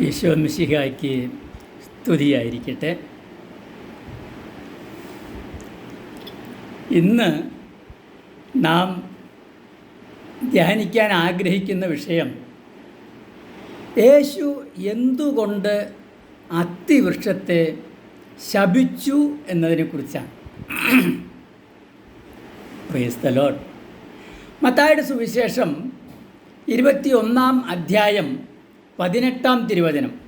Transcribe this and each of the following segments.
ഈശോ മിശിഹായ്ക്ക് സ്തുതിയായിരിക്കട്ടെ. ഇന്ന് നാം ധ്യാനിക്കാൻ ആഗ്രഹിക്കുന്ന വിഷയം യേശു എന്തുകൊണ്ട് അത്തിവൃക്ഷത്തെ ശപിച്ചു എന്നതിനെക്കുറിച്ചാണ് ലോഡ് മത്തായുടെ സുവിശേഷം ഇരുപത്തിയൊന്നാം അധ്യായം പതിനെട്ടാം തിരുവചനം.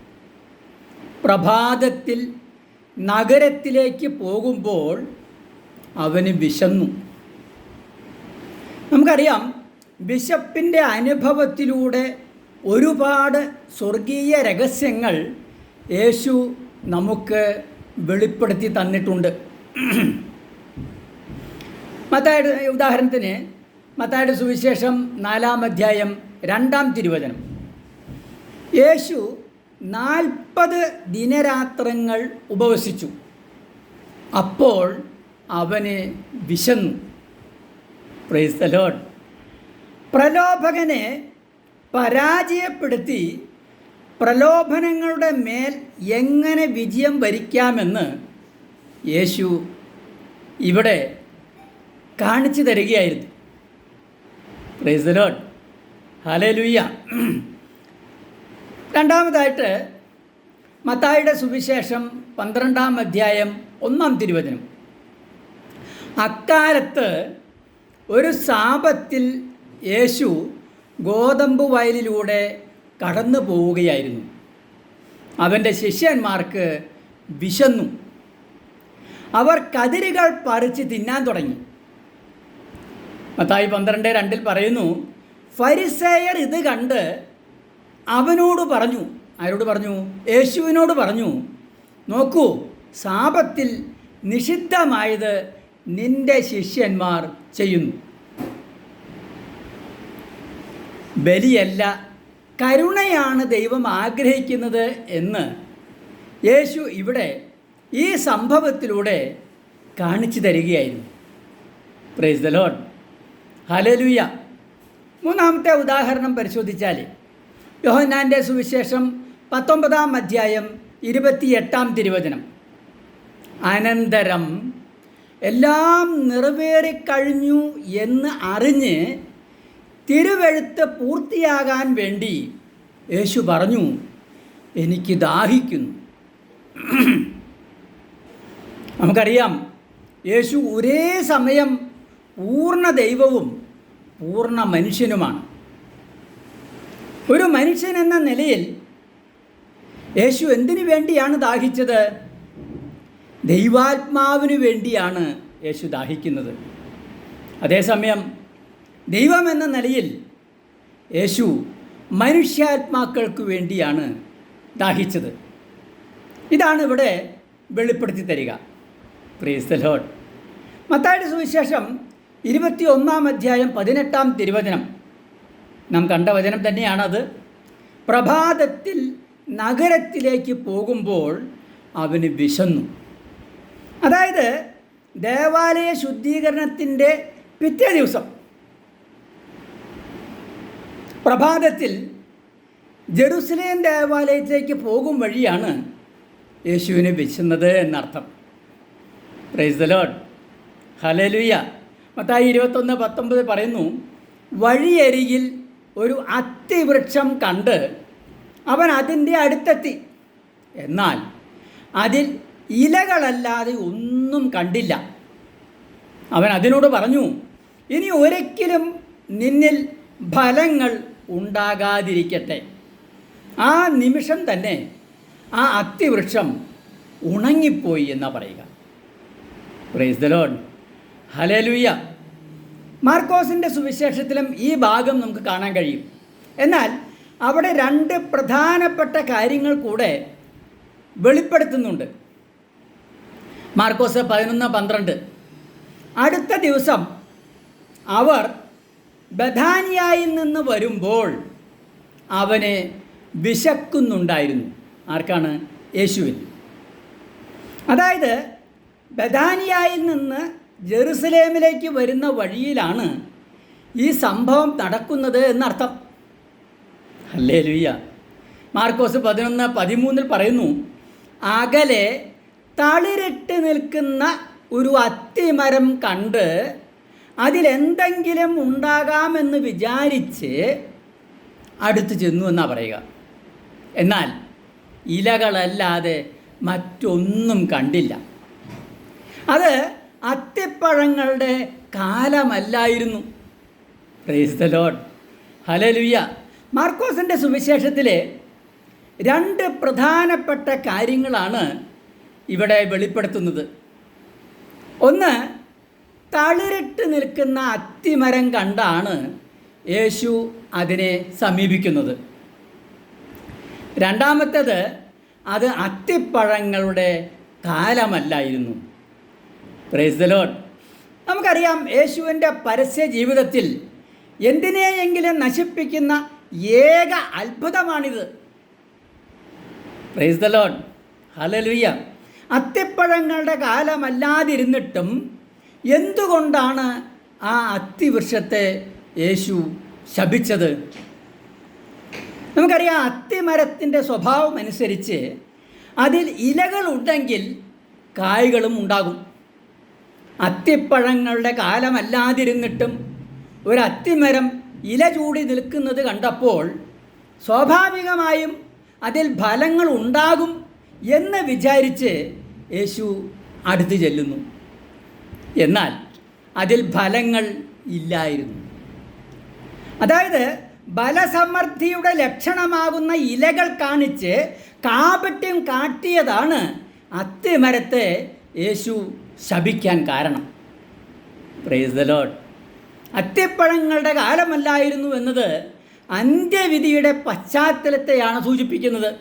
പ്രഭാതത്തിൽ നഗരത്തിലേക്ക് പോകുമ്പോൾ അവന് വിശന്നു. നമുക്കറിയാം ബിഷപ്പിന്റെ അനുഭവത്തിലൂടെ ഒരുപാട് സ്വർഗീയ രഹസ്യങ്ങൾ യേശു നമുക്ക് വെളിപ്പെടുത്തി തന്നിട്ടുണ്ട്. മത്തായുടെ ഉദാഹരണത്തിന് മത്തായുടെ സുവിശേഷം നാലാം അധ്യായം രണ്ടാം തിരുവചനം. യേശു നാൽപ്പത് ദിനരാത്രങ്ങൾ ഉപവസിച്ചു. അപ്പോൾ അവന് വിശന്നു. പ്രൈസ് ദ ലോഡ് പ്രലോഭകനെ പരാജയപ്പെടുത്തി പ്രലോഭനങ്ങളുടെ മേൽ എങ്ങനെ വിജയം വരിക്കാമെന്ന് യേശു ഇവിടെ കാണിച്ചു തരികയായിരുന്നു. പ്രൈസ് ദ ലോഡ് ഹലലുയ്യ രണ്ടാമതായിട്ട് മത്തായുടെ സുവിശേഷം പന്ത്രണ്ടാം അധ്യായം ഒന്നാം തിരുവചനം. അക്കാലത്ത് ഒരു സാപത്തിൽ യേശു ഗോതമ്പ് വയലിലൂടെ കടന്നു പോവുകയായിരുന്നു. അവന്റെ ശിഷ്യന്മാർക്ക് വിശന്നു. അവർ കതിരുകൾ പറിച്ച് തിന്നാൻ തുടങ്ങി. മത്തായി പന്ത്രണ്ട് രണ്ടിൽ പറയുന്നു ഫരിസേയർ ഇത് കണ്ട് അവനോട് പറഞ്ഞു. ആരോട് പറഞ്ഞു? യേശുവിനോട് പറഞ്ഞു. നോക്കൂ സാപത്തിൽ നിഷിദ്ധമായത് നിന്റെ ശിഷ്യന്മാർ ചെയ്യുന്നു. ബലിയല്ല കരുണയാണ് ദൈവം ആഗ്രഹിക്കുന്നത് എന്ന് യേശു ഇവിടെ ഈ സംഭവത്തിലൂടെ കാണിച്ചു തരികയായിരുന്നു. പ്രൈസ് ദ ലോഡ് ഹലലുയ മൂന്നാമത്തെ ഉദാഹരണം പരിശോധിച്ചാൽ യോഹന്നാന്റെ സുവിശേഷം പത്തൊമ്പതാം അധ്യായം ഇരുപത്തിയെട്ടാം തിരുവചനം. അനന്തരം എല്ലാം നിറവേറിക്കഴിഞ്ഞു എന്ന് അറിഞ്ഞ് തിരുവെഴുത്ത് പൂർത്തിയാകാൻ വേണ്ടി യേശു പറഞ്ഞു എനിക്ക് ദാഹിക്കുന്നു. നമുക്കറിയാം യേശു ഒരേ സമയം പൂർണ ദൈവവും പൂർണ മനുഷ്യനുമാണ്. ഒരു മനുഷ്യൻ എന്ന നിലയിൽ യേശു എന്തിനു വേണ്ടിയാണ് ദാഹിച്ചത്? ദൈവാത്മാവിനു വേണ്ടിയാണ് യേശു ദാഹിക്കുന്നത്. അതേസമയം ദൈവം എന്ന നിലയിൽ യേശു മനുഷ്യാത്മാക്കൾക്ക് വേണ്ടിയാണ് ദാഹിച്ചത്. ഇതാണ് ഇവിടെ വെളിപ്പെടുത്തി തരിക. പ്രീസ്തലോട്ട് മത്തായുടെ സുവിശേഷം ഇരുപത്തി ഒന്നാം അധ്യായം പതിനെട്ടാം തിരുവചനം. നാം കണ്ട വചനം തന്നെയാണത്. പ്രഭാതത്തിൽ നഗരത്തിലേക്ക് പോകുമ്പോൾ അവന് വിശന്നു. അതായത് ദേവാലയ ശുദ്ധീകരണത്തിന്റെ പിറ്റേ ദിവസം പ്രഭാതത്തിൽ ജെറുസലേം ദേവാലയത്തിലേക്ക് പോകും വഴിയാണ് യേശുവിനെ വിശന്നത് എന്നർത്ഥം. Praise the load hallelujah Mathai ഇരുപത്തൊന്ന് പത്തൊമ്പത് പറയുന്നു വഴിയരികിൽ ഒരു അത്തിവൃക്ഷം കണ്ട് അവൻ അതിന്റെ അടുത്തെത്തി. എന്നാൽ അതിൽ ഇലകളല്ലാതെ ഒന്നും കണ്ടില്ല. അവൻ അതിനോട് പറഞ്ഞു ഇനി ഒരിക്കലും നിന്നിൽ ഫലങ്ങൾ ഉണ്ടാകാതിരിക്കട്ടെ. ആ നിമിഷം തന്നെ ആ അത്തിവൃക്ഷം ഉണങ്ങിപ്പോയി എന്നാണ് പറയുക. പ്രൈസ് ഹലലുയ്യ മാർക്കോസിന്റെ സുവിശേഷത്തിലും ഈ ഭാഗം നമുക്ക് കാണാൻ കഴിയും. എന്നാൽ അവിടെ രണ്ട് പ്രധാനപ്പെട്ട കാര്യങ്ങൾ കൂടെ വെളിപ്പെടുത്തുന്നുണ്ട്. മാർക്കോസ് പതിനൊന്ന് പന്ത്രണ്ട്. അടുത്ത ദിവസം അവർ ബഥാനിയായിൽ നിന്ന് വരുമ്പോൾ അവനെ വിശക്കുന്നുണ്ടായിരുന്നു. ആർക്കാണ്? യേശുവിന്. അതായത് ബഥാനിയായിൽ നിന്ന് ജെറുസലേമിലേക്ക് വരുന്ന വഴിയിലാണ് ഈ സംഭവം നടക്കുന്നത് എന്നർത്ഥം. അല്ലേ ലുയ്യ മാർക്കോസ് പതിനൊന്ന് പതിമൂന്നിൽ പറയുന്നു അകലെ തളിരിട്ട് നിൽക്കുന്ന ഒരു അത്തിമരം കണ്ട് അതിലെന്തെങ്കിലും ഉണ്ടാകാമെന്ന് വിചാരിച്ച് അടുത്ത് ചെന്നു എന്നാണ് പറയുക. എന്നാൽ ഇലകളല്ലാതെ മറ്റൊന്നും കണ്ടില്ല. അത് അത്തിപ്പഴങ്ങളുടെ കാലമല്ലായിരുന്നു. പ്രൈസ് ദ ലോഡ് ഹലലുയ്യ മാർക്കോസിന്റെ സുവിശേഷത്തിലെ രണ്ട് പ്രധാനപ്പെട്ട കാര്യങ്ങളാണ് ഇവിടെ വെളിപ്പെടുത്തുന്നത്. ഒന്ന് തളിരിട്ട് നിൽക്കുന്ന അത്തിമരം കണ്ടാണ് യേശു അതിനെ സമീപിക്കുന്നത്. രണ്ടാമത്തേത് അത് അത്തിപ്പഴങ്ങളുടെ കാലമല്ലായിരുന്നു. പ്രൈസ് ദ ലോഡ് നമുക്കറിയാം യേശുവിന്റെ പരസ്യ ജീവിതത്തിൽ എന്തിനെയെങ്കിലും നശിപ്പിക്കുന്ന ഏക അത്ഭുതമാണിത്. പ്രൈസ് ദ ലോഡ് ഹലലുയ്യ അത്തിപ്പഴങ്ങളുടെ കാലമല്ലാതിരുന്നിട്ടും എന്തുകൊണ്ടാണ് ആ അത്തിവൃക്ഷത്തെ യേശു ശപിച്ചത്? നമുക്കറിയാം അത്തിമരത്തിന്റെ സ്വഭാവം അനുസരിച്ച് അതിൽ ഇലകളുണ്ടെങ്കിൽ കായ്കളും ഉണ്ടാകും. അത്തിപ്പഴങ്ങളുടെ കാലമല്ലാതിരുന്നിട്ടും ഒരു അത്തിമരം ഇല ചൂടി നിൽക്കുന്നത് കണ്ടപ്പോൾ സ്വാഭാവികമായും അതിൽ ഫലങ്ങൾ ഉണ്ടാകും എന്ന് വിചാരിച്ച് യേശു അടുത്തു ചെല്ലുന്നു. എന്നാൽ അതിൽ ഫലങ്ങൾ ഇല്ലായിരുന്നു. അതായത് ബലസമൃദ്ധിയുടെ ലക്ഷണമാകുന്ന ഇലകൾ കാണിച്ച് കാപട്യം കാട്ടിയതാണ് അത്തിമരത്തെ യേശു ശപിക്കാൻ കാരണം. പ്രൈസ് ദ ലോഡ് അത്തിപ്പഴങ്ങളുടെ കാലമല്ലായിരുന്നു എന്നത് അന്ത്യവിധിയുടെ പശ്ചാത്തലത്തെയാണ് സൂചിപ്പിക്കുന്നത്.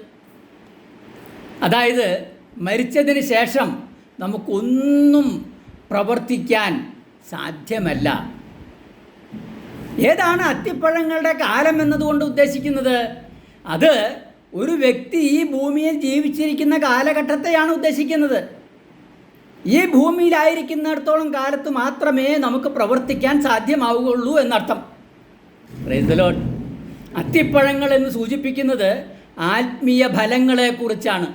അതായത് മരിച്ചതിന് ശേഷം നമുക്കൊന്നും പ്രവർത്തിക്കാൻ സാധ്യമല്ല. ഏതാണ് അത്തിപ്പഴങ്ങളുടെ കാലം എന്നതുകൊണ്ട് ഉദ്ദേശിക്കുന്നത്? അത് ഒരു വ്യക്തി ഈ ഭൂമിയിൽ ജീവിച്ചിരിക്കുന്ന കാലഘട്ടത്തെയാണ് ഉദ്ദേശിക്കുന്നത്. ഈ ഭൂമിയിലായിരിക്കുന്നിടത്തോളം കാലത്ത് മാത്രമേ നമുക്ക് പ്രവർത്തിക്കാൻ സാധ്യമാവുകയുള്ളൂ എന്നർത്ഥം. അത്തിപ്പഴങ്ങൾ എന്ന് സൂചിപ്പിക്കുന്നത് ആത്മീയ ഫലങ്ങളെക്കുറിച്ചാണ്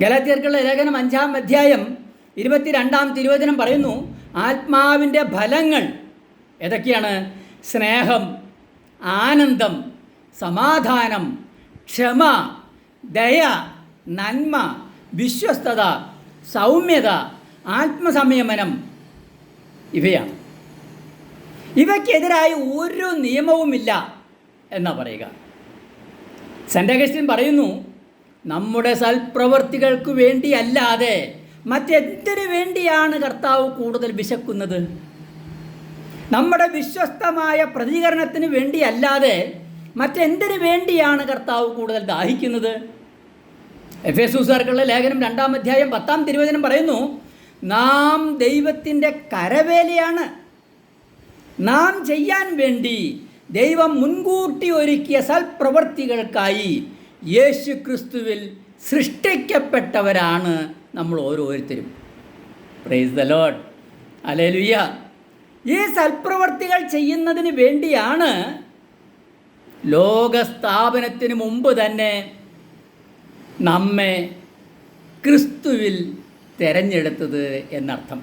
ഗലാത്യർക്കുള്ള ലേഖനം അഞ്ചാം അധ്യായം ഇരുപത്തിരണ്ടാം തിരുവചനം പറയുന്നു ആത്മാവിന്റെ ഫലങ്ങൾ ഏതൊക്കെയാണ് സ്നേഹം ആനന്ദം സമാധാനം ക്ഷമ ദയ നന്മ വിശ്വസ്തത സൗമ്യത ആത്മസംയമനം ഇവയാണ്. ഇവയ്ക്കെതിരായി ഒരു നിയമവുമില്ല എന്നാ പറയുക. സെന്റ് അഗസ്റ്റിൻ പറയുന്നു നമ്മുടെ സൽപ്രവർത്തികൾക്ക് വേണ്ടിയല്ലാതെ മറ്റെന്തിനു വേണ്ടിയാണ് കർത്താവ് കൂടുതൽ വിശക്കുന്നത്? നമ്മുടെ വിശ്വസ്തമായ പ്രതികരണത്തിന് വേണ്ടിയല്ലാതെ മറ്റെന്തിനു വേണ്ടിയാണ് കർത്താവ് കൂടുതൽ ദാഹിക്കുന്നത്? എഫ് എസ് ഉസാർക്കുള്ള ലേഖനം രണ്ടാം അധ്യായം പത്താം തിരുവചനം പറയുന്നു നാം ദൈവത്തിന്റെ കരവേലയാണ്. നാം ചെയ്യാൻ വേണ്ടി ദൈവം മുൻകൂട്ടി ഒരുക്കിയ സൽപ്രവൃത്തികൾക്കായി യേശു ക്രിസ്തുവിൽ സൃഷ്ടിക്കപ്പെട്ടവരാണ് നമ്മൾ ഓരോരുത്തരും. പ്രൈസ് ദ ലോഡ് അലേലുയ്യ ഈ സൽപ്രവർത്തികൾ ചെയ്യുന്നതിന് വേണ്ടിയാണ് ലോകസ്ഥാപനത്തിന് മുമ്പ് തന്നെ നമ്മെ ക്രിസ്തുവിൽ തിരഞ്ഞെടുത്തത് എന്നർത്ഥം.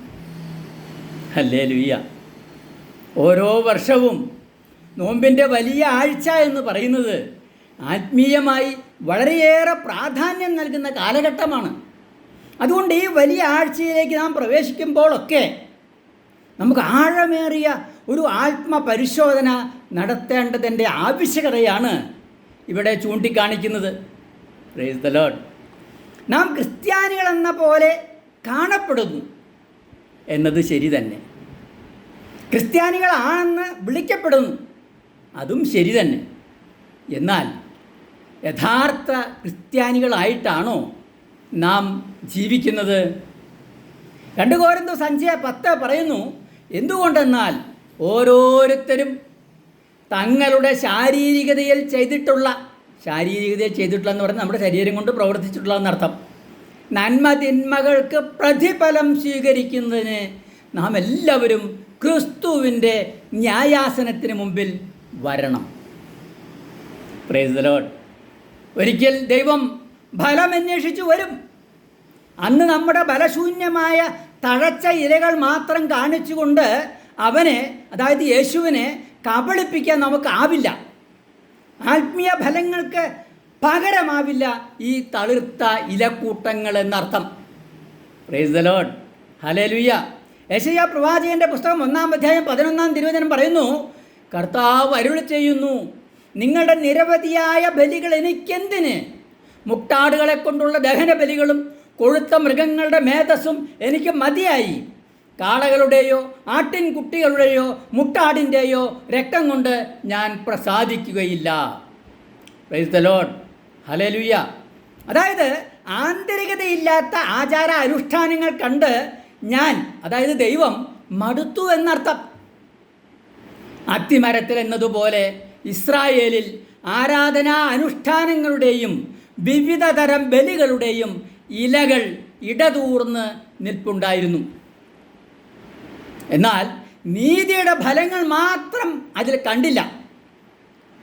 അല്ലേ ലുയ്യ ഓരോ വർഷവും നോമ്പിന്റെ വലിയ ആഴ്ച എന്ന് പറയുന്നത് ആത്മീയമായി വളരെയേറെ പ്രാധാന്യം നൽകുന്ന കാലഘട്ടമാണ്. അതുകൊണ്ട് ഈ വലിയ ആഴ്ചയിലേക്ക് നാം പ്രവേശിക്കുമ്പോഴൊക്കെ നമുക്ക് ആഴമേറിയ ഒരു ആത്മപരിശോധന നടത്തേണ്ടതിന്റെ ആവശ്യകതയാണ് ഇവിടെ ചൂണ്ടിക്കാണിക്കുന്നത്. പ്രൈസ് ദ ലോഡ് നാം ക്രിസ്ത്യാനികളെന്ന പോലെ കാണപ്പെടുന്നു. എന്നത് ശരി തന്നെ. ക്രിസ്ത്യാനികളാണെന്ന് വിളിക്കപ്പെടുന്നു. അതും ശരി തന്നെ. എന്നാൽ യഥാർത്ഥ ക്രിസ്ത്യാനികളായിട്ടാണോ നാം ജീവിക്കുന്നത്? രണ്ട് കോരന്തോ സഞ്ചയ പത്ത് പറയുന്നു എന്തുകൊണ്ടെന്നാൽ ഓരോരുത്തരും തങ്ങളുടെ ശാരീരികതയിൽ ചെയ്തിട്ടുള്ള ശാരീരികതയിൽ ചെയ്തിട്ടുള്ള എന്ന് പറഞ്ഞാൽ നമ്മുടെ ശരീരം കൊണ്ട് പ്രവർത്തിച്ചിട്ടുള്ള എന്നർത്ഥം. നന്മ തിന്മകൾക്ക് പ്രതിഫലം സ്വീകരിക്കുന്നതിന് നാം എല്ലാവരും ക്രിസ്തുവിന്റെ ന്യായാസനത്തിന് മുമ്പിൽ വരണം. പ്രൈസ് ദ ലോഡ് ഒരിക്കൽ ദൈവം ഫലമന്വേഷിച്ചു വരും. അന്ന് നമ്മുടെ ബലശൂന്യമായ തഴച്ച ഇലകൾ മാത്രം കാണിച്ചുകൊണ്ട് അവനെ അതായത് യേശുവിനെ കബളിപ്പിക്കാൻ നമുക്കാവില്ല ആത്മീയ ഫലങ്ങൾക്ക് പകരമാവില്ല ഈ തളിർത്ത ഇലക്കൂട്ടങ്ങൾ എന്നർത്ഥം. പ്രൈസ് ദ ലോഡ് ഹലേലുയ്യ യശയ പ്രവാചകന്റെ പുസ്തകം ഒന്നാം അധ്യായം പതിനൊന്നാം തിരുവചനം പറയുന്നു കർത്താവ് അരുളി ചെയ്യുന്നു നിങ്ങളുടെ നിരവധിയായ ബലികൾ എനിക്കെന്തിന്? മുട്ടാടുകളെ കൊണ്ടുള്ള ദഹന ബലികളും കൊഴുത്ത മൃഗങ്ങളുടെ മേധസ്സും എനിക്ക് മതിയായി. കാളകളുടെയോ ആട്ടിൻകുട്ടികളുടെയോ മുട്ടാടിന്റെയോ രക്തം കൊണ്ട് ഞാൻ പ്രസാദിക്കുകയില്ല. ലോഡ് ഹലേലുയ്യ അതായത് ആന്തരികതയില്ലാത്ത ആചാര അനുഷ്ഠാനങ്ങൾ കണ്ട് ഞാൻ അതായത് ദൈവം മടുത്തു എന്നർത്ഥം. അത്തിമരത്തിൽ എന്നതുപോലെ ഇസ്രായേലിൽ ആരാധനാ അനുഷ്ഠാനങ്ങളുടെയും വിവിധതരം ബലികളുടെയും ഇലകൾ ഇടതൂർന്ന് നിൽപ്പുണ്ടായിരുന്നു. എന്നാൽ നീതിയുടെ ഫലങ്ങൾ മാത്രം അതിൽ കണ്ടില്ല.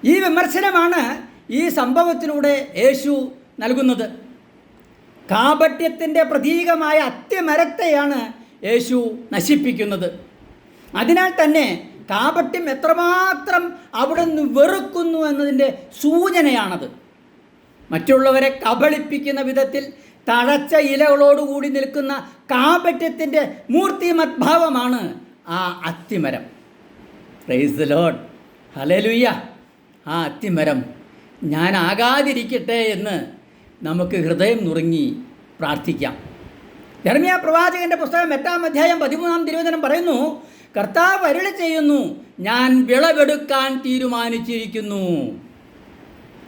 ഈ വിമർശനമാണ് ഈ സംഭവത്തിലൂടെ യേശു നൽകുന്നത്. കാപട്യത്തിന്റെ പ്രതീകമായ അത്യമരത്തെയാണ് യേശു നശിപ്പിക്കുന്നത്. അതിനാൽ തന്നെ കാപട്യം എത്രമാത്രം അവിടെ നിന്ന് വെറുക്കുന്നു എന്നതിന്റെ സൂചനയാണത്. മറ്റുള്ളവരെ കബളിപ്പിക്കുന്ന വിധത്തിൽ തഴച്ച ഇലകളോടുകൂടി നിൽക്കുന്ന കാപട്യത്തിന്റെ മൂർത്തിമദ്ഭാവമാണ് ആ അത്തിമരം. പ്രൈസ് ലോഡ് ഹലലുയ്യ ആ അത്തിമരം. ഞാനാകാതിരിക്കട്ടെ എന്ന് നമുക്ക് ഹൃദയം നുറുങ്ങി പ്രാർത്ഥിക്കാം. ധർമ്മിയ പ്രവാചകന്റെ പുസ്തകം എട്ടാം അധ്യായം പതിമൂന്നാം തിരുവചനം പറയുന്നു കർത്താവ് അരുളി ചെയ്യുന്നു ഞാൻ വിളവെടുക്കാൻ തീരുമാനിച്ചിരിക്കുന്നു.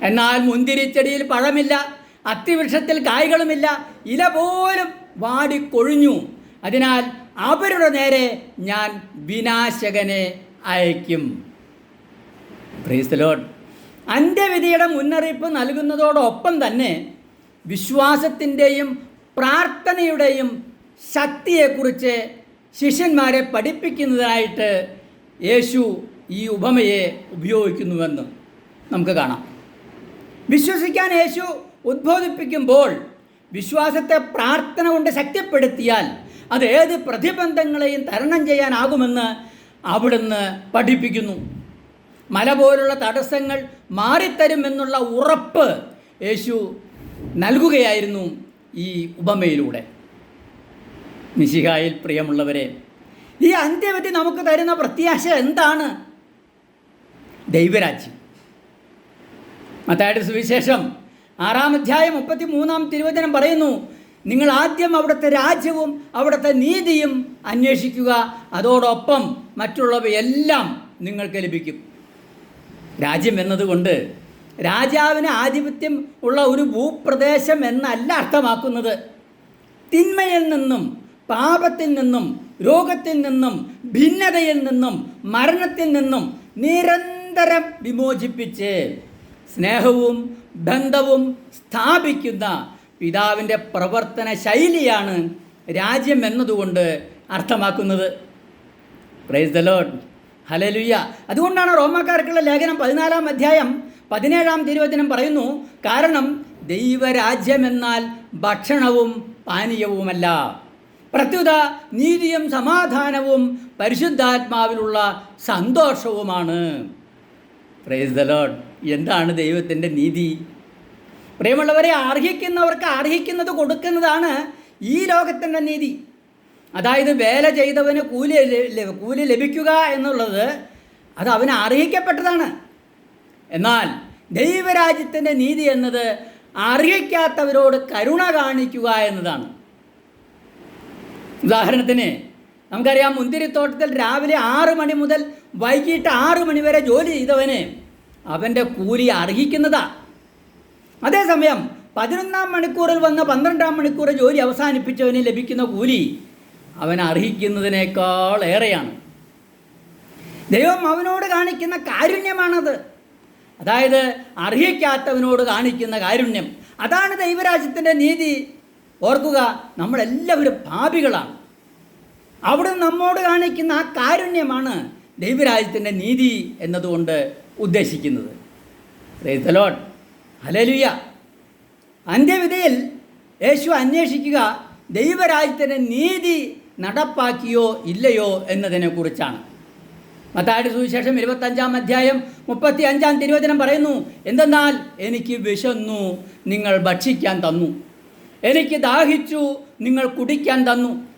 എന്നാൽ മുന്തിരിച്ചെടിയിൽ പഴമില്ല അത്തിവൃക്ഷത്തിൽ കായ്കളുമില്ല ഇല പോലും വാടിക്കൊഴിഞ്ഞു അതിനാൽ അവരുടെ നേരെ ഞാൻ വിനാശകനെ അയക്കും. ലോഡ് അന്ത്യവിധിയുടെ മുന്നറിയിപ്പ് നൽകുന്നതോടൊപ്പം തന്നെ വിശ്വാസത്തിന്റെയും പ്രാർത്ഥനയുടെയും ശക്തിയെക്കുറിച്ച് ശിഷ്യന്മാരെ പഠിപ്പിക്കുന്നതിനായിട്ട് യേശു ഈ ഉപമയെ ഉപയോഗിക്കുന്നുവെന്ന് നമുക്ക് കാണാം. വിശ്വസിക്കാൻ യേശു ഉദ്ബോധിപ്പിക്കുമ്പോൾ വിശ്വാസത്തെ പ്രാർത്ഥന കൊണ്ട് ശക്തിപ്പെടുത്തിയാൽ അത് ഏത് പ്രതിബന്ധങ്ങളെയും തരണം ചെയ്യാനാകുമെന്ന് അവിടുന്ന് പഠിപ്പിക്കുന്നു. മല പോലുള്ള തടസ്സങ്ങൾ മാറിത്തരുമെന്നുള്ള ഉറപ്പ് യേശു നൽകുകയായിരുന്നു ഈ ഉപമയിലൂടെ. നിശിഹായിൽ പ്രിയമുള്ളവരെ ഈ അന്ത്യവിധി നമുക്ക് തരുന്ന പ്രത്യാശ എന്താണ്? ദൈവരാജ്യം. മത്തായുടെ സുവിശേഷം ആറാം അധ്യായം മുപ്പത്തി മൂന്നാം തിരുവചനം പറയുന്നു നിങ്ങൾ ആദ്യം അവിടുത്തെ രാജ്യവും അവിടുത്തെ നീതിയും അന്വേഷിക്കുക. അതോടൊപ്പം മറ്റുള്ളവയെല്ലാം നിങ്ങൾക്ക് ലഭിക്കും. രാജ്യം എന്നതുകൊണ്ട് രാജാവിന് ആധിപത്യം ഉള്ള ഒരു ഭൂപ്രദേശം എന്നല്ല അർത്ഥമാക്കുന്നത്. തിന്മയിൽ നിന്നും പാപത്തിൽ നിന്നും രോഗത്തിൽ നിന്നും ഭിന്നതയിൽ നിന്നും മരണത്തിൽ നിന്നും നിരന്തരം വിമോചിപ്പിച്ച് സ്നേഹവും ബന്ധവും സ്ഥാപിക്കുന്ന പിതാവിന്റെ പ്രവർത്തന ശൈലിയാണ് രാജ്യം എന്നതുകൊണ്ട് അർത്ഥമാക്കുന്നത്. പ്രൈസ് ദ ലോഡ് ഹലലുയ്യ അതുകൊണ്ടാണ് റോമാക്കാർക്കുള്ള ലേഖനം പതിനാലാം അധ്യായം പതിനേഴാം തിരുവചനം പറയുന്നു കാരണം ദൈവരാജ്യം എന്നാൽ ഭക്ഷണവും പാനീയവുമല്ല. പ്രത്യുത നീതിയും സമാധാനവും പരിശുദ്ധാത്മാവിലുള്ള സന്തോഷവുമാണ്. പ്രൈസ് ദ ലോഡ് എന്താണ് ദൈവത്തിന്റെ നീതി? പ്രിയമുള്ളവരെ അർഹിക്കുന്നവർക്ക് അർഹിക്കുന്നത് കൊടുക്കുന്നതാണ് ഈ ലോകത്തിന്റെ നീതി. അതായത് വേല ചെയ്തവന് കൂലി കൂലി ലഭിക്കുക എന്നുള്ളത് അത് അവന് അർഹിക്കപ്പെട്ടതാണ്. എന്നാൽ ദൈവരാജ്യത്തിന്റെ നീതി എന്നത് അർഹിക്കാത്തവരോട് കരുണ കാണിക്കുക എന്നതാണ്. ഉദാഹരണത്തിന് നമുക്കറിയാം മുന്തിരിത്തോട്ടത്തിൽ രാവിലെ ആറ് മണി മുതൽ വൈകിട്ട് ആറ് മണി വരെ ജോലി ചെയ്തവന് അവന്റെ കൂലി അർഹിക്കുന്നതാ. അതേസമയം പതിനൊന്നാം മണിക്കൂറിൽ വന്ന പന്ത്രണ്ടാം മണിക്കൂർ ജോലി അവസാനിപ്പിച്ചവന് ലഭിക്കുന്ന കൂലി അവൻ അർഹിക്കുന്നതിനേക്കാൾ ഏറെയാണ്. ദൈവം അവനോട് കാണിക്കുന്ന കാരുണ്യമാണത്. അതായത് അർഹിക്കാത്തവനോട് കാണിക്കുന്ന കാരുണ്യം. അതാണ് ദൈവരാജ്യത്തിന്റെ നീതി. ഓർക്കുക നമ്മളെല്ലാവരും പാപികളാണ്. അവിടെ നമ്മോട് കാണിക്കുന്ന ആ കാരുണ്യമാണ് ദൈവരാജ്യത്തിന്റെ നീതി എന്നതുകൊണ്ട് ഉദ്ദേശിക്കുന്നത്. റേതലോട്ട് ഹലലുയ അന്ത്യവിധയിൽ യേശു അന്വേഷിക്കുക ദൈവരാജ്യത്തിന്റെ നീതി നടപ്പാക്കിയോ ഇല്ലയോ എന്നതിനെക്കുറിച്ചാണ്. മത്തായുടെ സുവിശേഷം ഇരുപത്തഞ്ചാം അധ്യായം മുപ്പത്തി അഞ്ചാം തിരുവചനം പറയുന്നു എന്തെന്നാൽ എനിക്ക് വിശന്നു നിങ്ങൾ ഭക്ഷിക്കാൻ തന്നു. എനിക്ക് ദാഹിച്ചു നിങ്ങൾ കുടിക്കാൻ തന്നു.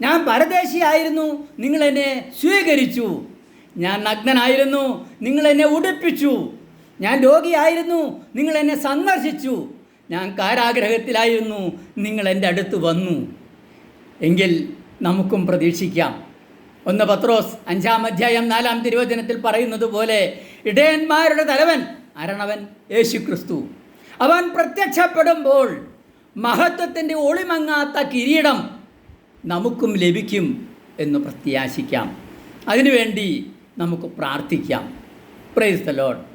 ഞാൻ പരദേശിയായിരുന്നു നിങ്ങളെന്നെ സ്വീകരിച്ചു. ഞാൻ നഗ്നനായിരുന്നു. നിങ്ങൾ എന്നെ ഉടുപ്പിച്ചു. ഞാൻ രോഗിയായിരുന്നു. നിങ്ങൾ എന്നെ സന്ദർശിച്ചു. ഞാൻ കാരാഗ്രഹത്തിലായിരുന്നു. നിങ്ങൾ എന്റെ അടുത്ത് വന്നു. എങ്കിൽ നമുക്കും പ്രതീക്ഷിക്കാം. ഒന്ന് പത്രോസ് അഞ്ചാം അധ്യായം നാലാം തിരുവചനത്തിൽ പറയുന്നത് പോലെ ഇടയന്മാരുടെ തലവൻ അരണവൻ യേശു ക്രിസ്തു അവൻ പ്രത്യക്ഷപ്പെടുമ്പോൾ മഹത്വത്തിന്റെ ഒളിമങ്ങാത്ത കിരീടം നമുക്കും ലഭിക്കും എന്ന് പ്രത്യാശിക്കാം. അതിനുവേണ്ടി നമുക്ക് പ്രാർത്ഥിക്കാം. Price the load